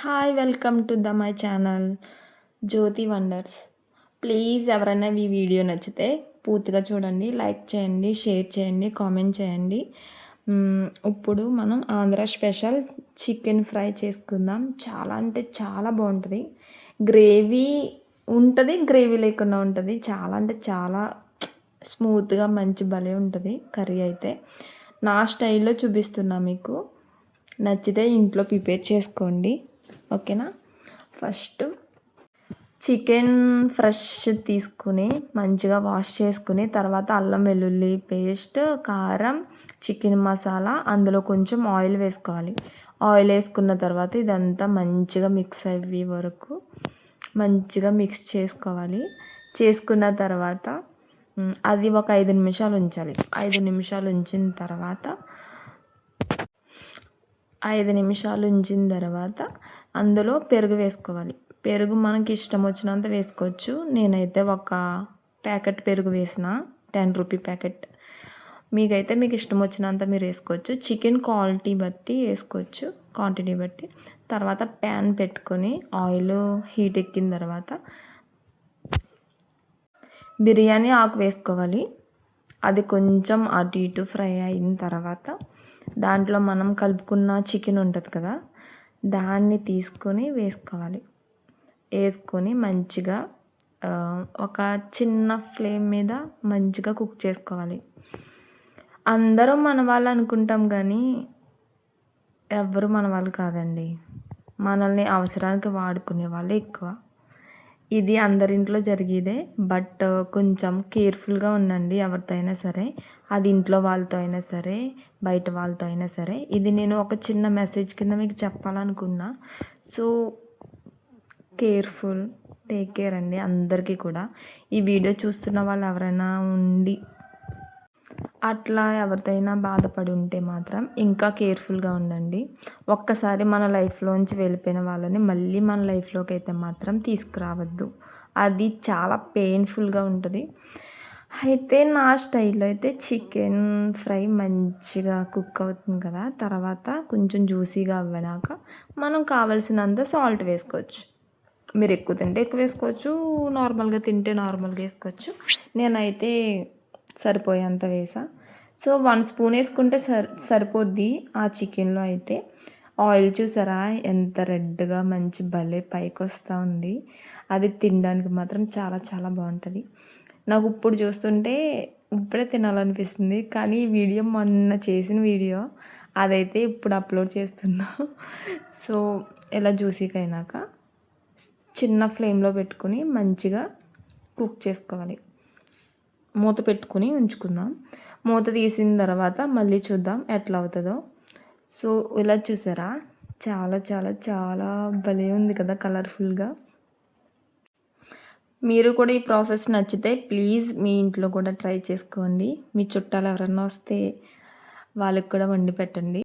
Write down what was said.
Hi welcome to the my channel Jyothi wonders please ఎవరైనా ఈ video నచ్చితే పూర్తిగా చూడండి లైక్ చేయండి షేర్ చేయండి కామెంట్ చేయండి. ఇప్పుడు మనం ఆంధ్ర స్పెషల్ చికెన్ ఫ్రై చేసుకుందాం. చాలా అంటే చాలా బాగుంటుంది. గ్రేవీ ఉంటుంది గ్రేవీ లేకుండా ఉంటుంది. చాలా అంటే చాలా స్మూత్గా మంచి భలే ఉంటుంది కర్రీ అయితే. నా స్టైల్లో చూపిస్తున్నా మీకు. నచ్చితే ఇంట్లో ప్రిపేర్ చేసుకోండి. ఓకేనా? ఫస్ట్ చికెన్ ఫ్రెష్ తీసుకుని మంచిగా వాష్ చేసుకుని తర్వాత అల్లం వెల్లుల్లి పేస్ట్ కారం చికెన్ మసాలా అందులో కొంచెం ఆయిల్ వేసుకోవాలి. ఆయిల్ వేసుకున్న తర్వాత ఇదంతా మంచిగా మిక్స్ అయ్యే వరకు మంచిగా మిక్స్ చేసుకోవాలి. చేసుకున్న తర్వాత అది ఒక ఐదు నిమిషాలు ఉంచాలి. ఐదు నిమిషాలు ఉంచిన తర్వాత ఐదు నిమిషాలు ఉంచిన తర్వాత అందులో పెరుగు వేసుకోవాలి. పెరుగు మనకి ఇష్టం వచ్చినంత వేసుకోవచ్చు. నేనైతే ఒక ప్యాకెట్ పెరుగు వేసిన టెన్ రూపీ ప్యాకెట్. మీకైతే మీకు ఇష్టం వచ్చినంత మీరు వేసుకోవచ్చు. చికెన్ క్వాలిటీ బట్టి వేసుకోవచ్చు క్వాంటిటీ బట్టి. తర్వాత ప్యాన్ పెట్టుకొని ఆయిల్ హీట్ ఎక్కిన తర్వాత బిర్యానీ ఆకు వేసుకోవాలి. అది కొంచెం అటు ఇటు ఫ్రై అయిన తర్వాత దాంట్లో మనం కలుపుకున్న చికెన్ ఉంటుంది కదా దాన్ని తీసుకొని వేసుకోవాలి. వేసుకొని మంచిగా ఒక చిన్న ఫ్లేమ్ మీద మంచిగా కుక్ చేసుకోవాలి. అందరం మన వాళ్ళు అనుకుంటాం కానీ ఎవ్వరు మన వాళ్ళు కాదండి. మనల్ని అవసరానికి వాడుకునే వాళ్ళే ఎక్కువ. ఇది అందరింట్లో జరిగేదే బట్ కొంచెం కేర్ఫుల్గా ఉండండి ఎవరితో అయినా సరే. అది ఇంట్లో వాళ్ళతో అయినా సరే బయట వాళ్ళతో అయినా సరే. ఇది నేను ఒక చిన్న మెసేజ్ కింద మీకు చెప్పాలనుకున్నా. సో కేర్ఫుల్ టేక్ కేర్ అండి అందరికీ కూడా. ఈ వీడియో చూస్తున్న వాళ్ళు ఎవరైనా ఉండి అట్లా ఎవరిదైనా బాధపడి ఉంటే మాత్రం ఇంకా కేర్ఫుల్గా ఉండండి. ఒక్కసారి మన లైఫ్లోంచి వెళ్ళిపోయిన వాళ్ళని మళ్ళీ మన లైఫ్లోకి అయితే మాత్రం తీసుకురావద్దు. అది చాలా పెయిన్ఫుల్గా ఉంటుంది. అయితే నా స్టైల్లో అయితే చికెన్ ఫ్రై మంచిగా కుక్ అవుతుంది కదా తర్వాత కొంచెం జ్యూసీగా అవ్వనాక మనం కావలసినంత సాల్ట్ వేసుకోవచ్చు. మీరు ఎక్కువ తింటే ఎక్కువ వేసుకోవచ్చు నార్మల్గా తింటే నార్మల్గా వేసుకోవచ్చు. నేనైతే సరిపోయేంత వేసా. సో వన్ స్పూన్ వేసుకుంటే సరి సరిపోద్ది ఆ చికెన్లో అయితే. ఆయిల్ చూసారా? ఎంత రెడ్గా మంచి భలే పైకి వస్తూ ఉంది. అది తినడానికి మాత్రం చాలా చాలా బాగుంటుంది. నాకు ఇప్పుడు చూస్తుంటే ఇప్పుడే తినాలనిపిస్తుంది. కానీ ఈ వీడియో మొన్న చేసిన వీడియో అదైతే ఇప్పుడు అప్లోడ్ చేస్తున్నా. సో ఇలా జ్యూసీకి అయినాక చిన్న ఫ్లేమ్లో పెట్టుకుని మంచిగా కుక్ చేసుకోవాలి. మూత పెట్టుకుని ఉంచుకుందాం. మూత తీసిన తర్వాత మళ్ళీ చూద్దాం ఎట్లా అవుతుందో. సో ఇలా చూసారా? చాలా చాలా చాలా భలే ఉంది కదా కలర్ఫుల్గా. మీరు కూడా ఈ ప్రాసెస్ నచ్చితే ప్లీజ్ మీ ఇంట్లో కూడా ట్రై చేసుకోండి. మీ చుట్టాలు ఎవరన్నా వస్తే వాళ్ళకి కూడా వండి పెట్టండి.